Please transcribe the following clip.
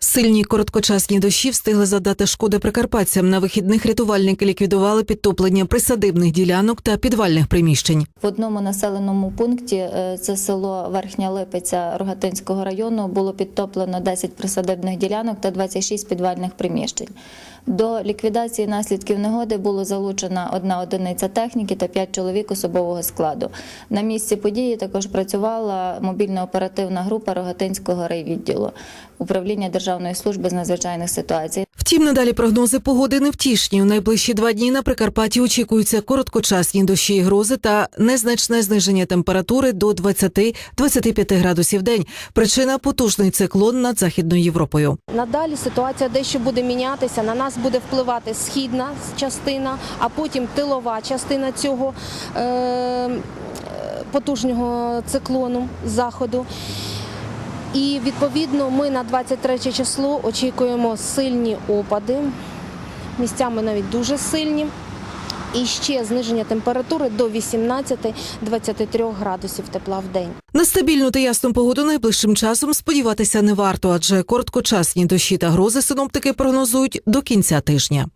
Сильні короткочасні дощі встигли завдати шкоди прикарпатцям. На вихідних рятувальники ліквідували підтоплення присадибних ділянок та підвальних приміщень. В одному населеному пункті, е, це село Верхня Липиця Рогатинського району, було підтоплено 10 присадибних ділянок та 26 підвальних приміщень. До ліквідації наслідків негоди було залучена одна одиниця техніки та 5 чоловік особового складу. На місці події також працювала мобільно-оперативна група Рогатинського райвідділу управління Державної служби з надзвичайних ситуацій. Втім, надалі прогнози погоди невтішні. У найближчі два дні на Прикарпатті очікуються короткочасні дощі і грози та незначне зниження температури до 20-25 градусів в день. Причина потужний циклон над західною Європою. Надалі ситуація дещо буде мінятися. На нас буде впливати східна частина, а потім тилова частина цього е, е, потужного циклону заходу. І відповідно ми на 23 число очікуємо сильні опади, місцями навіть дуже сильні. І ще зниження температури до 18-23 градусів тепла в день. На стабільну та ясну погоду найближчим часом сподіватися не варто, адже короткочасні дощі та грози синоптики прогнозують до кінця тижня.